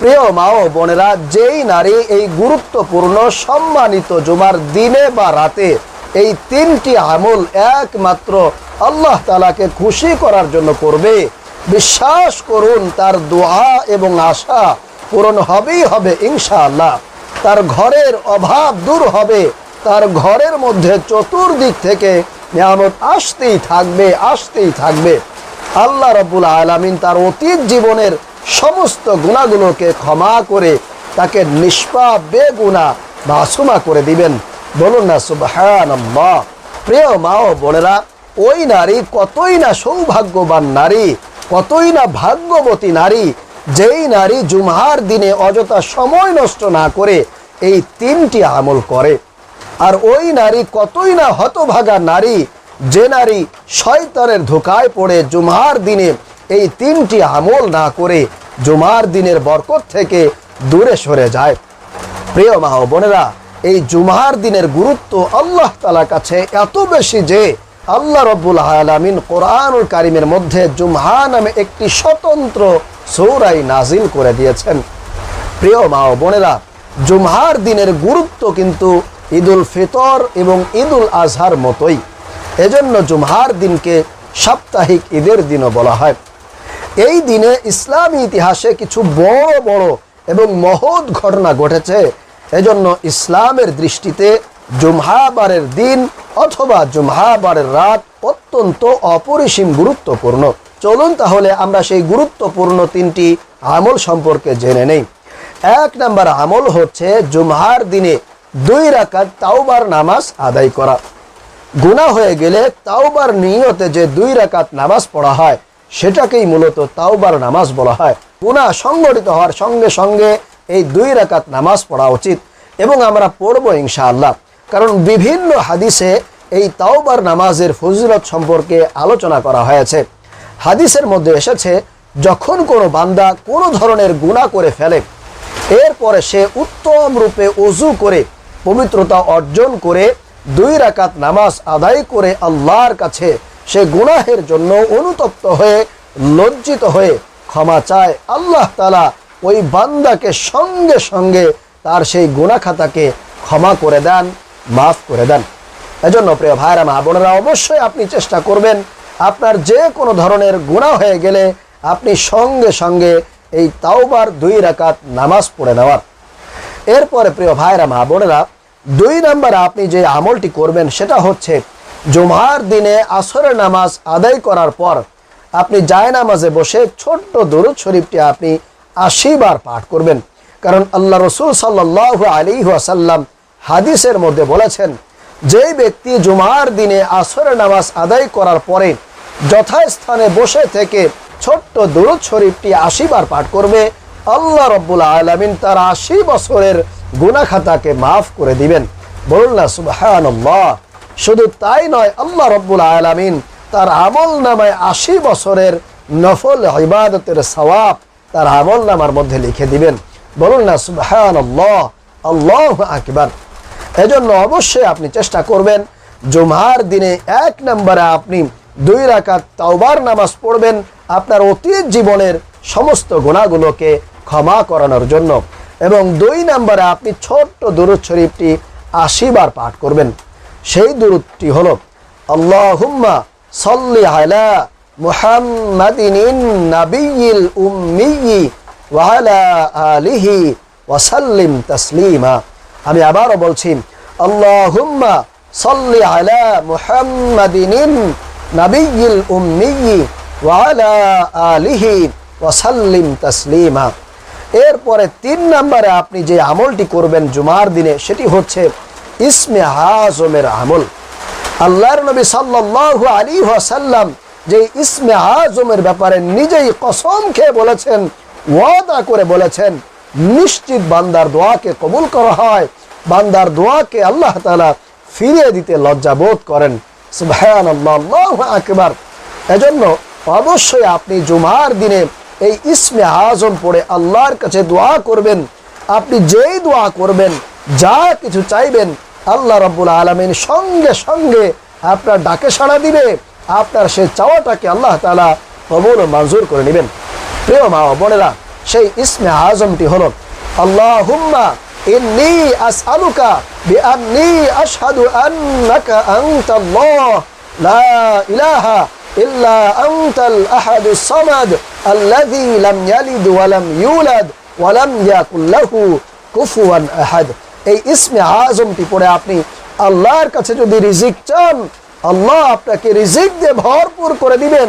প্রিয় মা ও বোনেরা, যেই নারী এই গুরুত্বপূর্ণ সম্মানিত জুমার দিনে বা রাতে এই তিনটি আমল একমাত্র আল্লাহ তালাকে খুশি করার জন্য করবে, বিশ্বাস করুন, তার দোয়া এবং আশা পূরণ হবেই হবে ইনশাআল্লাহ। তার ঘরের অভাব দূর হবে, তার ঘরের মধ্যে চতুর্দিক থেকে নিয়ামত আসতেই থাকবে আসতেই থাকবে। আল্লাহ রব্বুল আলামিন তার অতীত জীবনের সমস্ত গুণাগুলোকে ক্ষমা করে তাকে নিষ্পাপ বেগুনা মাসুমা করে দিবেন। বলুন না, সুবহানাল্লাহ। প্রিয় মা ও বোনেরা, ওই নারী কতই না সৌভাগ্যবান নারী, কতই না ভাগ্যবতী নারী, যেই নারী জুমহার দিনে অযথা সময় নষ্ট না করে এই তিনটি আমল করে। আর ওই নারী কতই না হতভাগা নারী, যে নারী শয়তানের ধোকায় পড়ে জুমার দিনে এই তিনটি আমল না করে জুমার দিনের বরকত থেকে দূরে সরে যায়। প্রিয় মা ও বোনেরা, এই জুমার দিনের গুরুত্ব আল্লাহ তালার কাছে এত বেশি যে আল্লাহ রব্বুল আলমিন কোরআনুল কারিমের মধ্যে জুমহা নামে একটি স্বতন্ত্র সৌরাই নাজিল করে দিয়েছেন। প্রিয় মা ও বোনেরা, জুমহার দিনের গুরুত্ব কিন্তু ঈদুল ফিতর এবং ঈদুল আজহার মতোই। এজন্য জুমহার দিনকে সাপ্তাহিক ঈদের দিনও বলা হয়। এই দিনে ইসলামী ইতিহাসে কিছু বড় বড় এবং মহৎ ঘটনা ঘটেছে। এজন্য ইসলামের দৃষ্টিতে জুমহাবারের দিন অথবা জুমহাবারের রাত অত্যন্ত অপরিসীম গুরুত্বপূর্ণ। চলুন তাহলে আমরা সেই গুরুত্বপূর্ণ তিনটি আমল সম্পর্কে জেনে নেই। এক নাম্বার আমল হচ্ছে জুমহার দিনে দুই রাকাত তাওবার নামাজ আদায় করা। গুনাহ হয়ে গেলে তাওবার নিয়তে যে দুই রাকাত নামাজ পড়া হয় সেটাকেই মূলত তাওবার নামাজ বলা হয়। গুনাহ সংগঠিত হওয়ার সঙ্গে সঙ্গে এই দুই রাকাত নামাজ পড়া উচিত এবং আমরা পড়ব ইনশাআল্লাহ। কারণ বিভিন্ন হাদিসে এই তাওবার নামাজের ফজিলত সম্পর্কে আলোচনা করা হয়েছে। হাদিসের মধ্যে এসেছে, যখন কোনো বান্দা কোনো ধরনের গুনাহ করে ফেলে, এরপরে সে উত্তম রূপে অজু করে, পবিত্রতা অর্জন করে দুই রাকাত নামাজ আদায় করে আল্লাহর কাছে সে গুনাহের জন্য অনুতপ্ত হয়ে, লজ্জিত হয়ে ক্ষমা চায় আল্লাহ তালা ওই বান্দাকে সঙ্গে সঙ্গে তার সেই গুনাহ খাতাকে ক্ষমা করে দেন, মাফ করে দেন। এজন্য প্রিয় ভাইরা মা বোনেরা, অবশ্যই আপনি চেষ্টা করবেন আপনার যে কোনো ধরনের গুনাহ হয়ে গেলে আপনি সঙ্গে সঙ্গে এই তাওবার দুই রাকাত নামাজ পড়ে নেওয়ার। এরপরে প্রিয় ভাইরা মা বোনেরা, দুই নম্বরে আপনি যে আমলটি করবেন সেটা হচ্ছে জুমার দিনে আসরের নামাজ আদায় করার পর আপনি জায় নামাজে বসে ছোট্ট দরুদ শরীফটি আপনি আশি বার পাঠ করবেন। কারণ আল্লাহ রসুল সাল্লাহ আলী আসাল্লাম হাদিসের মধ্যে বলেছেন যে ব্যক্তি জুমার দিনে আসরের নামাজ আদায় করার পরে যথাস্থানে বসে থেকে ছোট্ট দরুদ শরীফটি আশি বার পাঠ করবে, আল্লাহ রব্বুল আলমিন তার আশি বছরের গুনাখাতাকে মাফ করে দিবেন। বলুন না সুবাহান শুধু তাই নয়, আল্লাহ রব্বুল আলমিন তার আমল নামায় আশি বছরের নফল ইবাদতের সওয়াব তার আমল নামার মধ্যে লিখে দিবেন। বলুন না সুবাহান আল্লাহ আল্লাহ আকবার। এজন্য অবশ্যই আপনি চেষ্টা করবেন জুমহার দিনে এক নম্বরে আপনি দুই রাকাত তাওবার নামাজ পড়বেন আপনার অতীত জীবনের সমস্ত গুণাগুলোকে ক্ষমা করানোর জন্য এবং দুই নম্বরে আপনি ছোট্ট দুরুদ শরীফটি আশি বার পাঠ করবেন। সেই দুরুদটি হল, আল্লাহুম্মা সল্লি আলা মুহাম্মাদিন নাবিয়িল উম্মিয়ি ওয়ালা আলিহি ওয়াসাল্লিম তাসলিমা। আমি আবারও বলছি, আল্লাহুম্মা সল্লি আলা মুহাম্মাদিন নাবিয়িল উম্মিয়ি ওয়ালা আলিহি ওয়াসাল্লিম তাসলিমা। এরপরে তিন নম্বরে আপনি যে আমলটি করবেন জুমার দিনে, সেটি হচ্ছে ইসমে হাজমের আমল। আল্লাহর নবী সাল্লাল্লাহু আলী ওয়াসাল্লাম যে ইসমে আজমের ব্যাপারে নিজেই কসম খেয়ে বলেছেন, ওয়াদা করে বলেছেন, নিশ্চিত বান্দার দোয়াকে কবুল করা হয়। বান্দার দোয়াকে আল্লাহ তালা ফিরিয়ে দিতে লজ্জাবোধ করেন। আল্লাহ আকবার। এজন্য অবশ্যই আপনি জুমার দিনে এই ইসমে আজম পড়ে আল্লাহর কাছে দোয়া করবেন। আপনি যেই দোয়া করবেন, যা কিছু চাইবেন আল্লাহ রব্বুল আলমিন সঙ্গে সঙ্গে আপনার ডাকে সাড়া দিবে, আপনার সে চাওয়াটাকে আল্লাহ তালা কবুল মঞ্জুর করে নেবেন। প্রিয় মা বোনেরা, সেই ইসমে আজমটি হলো, আল্লাহুম্মা ইন্নি আসআলুকা বিআন্নি আশহাদু আন্নাকা আনতাল্লাহ, লা ইলাহা ইল্লা আনতাল আহাদুস সামাদ আল্লাযী লাম ইয়ালিদ ওয়া লাম ইউলাদ ওয়া লাম ইয়াকুল লাহু কুফুয়ান আহাদ। এই ইসমে আজমটি পড়ে আপনি আল্লাহর কাছে যদি রিজিক চান, আল্লাহ আপনাকে রিজিক দিয়ে ভরপুর করে দিবেন,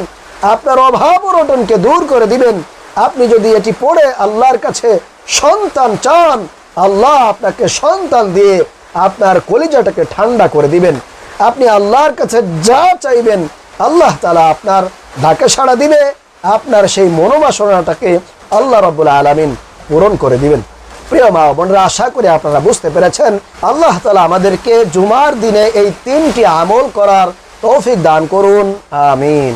আপনার অভাব অনটনকে দূর করে দিবেন। আপনি যদি এটি পড়ে আল্লাহর কাছে সন্তান চান, আল্লাহ আপনাকে সন্তান দিয়ে আপনার কলিজাটাকে ঠান্ডা করে দিবেন। আপনি আল্লাহর কাছে যা চাইবেন, আল্লাহ তালা আপনার ডাকে সাড়া দিবে। আপনার সেই মনোবাসনাটাকে আল্লাহ রব্বুল আলমিন পূরণ করে দিবেন। প্রিয় মা বোনরা, আশা করি আপনারা বুঝতে পেরেছেন, আল্লাহ তালা আমাদেরকে জুমার দিনে এই তিনটি আমল করার তৌফিক দান করুন, আমিন।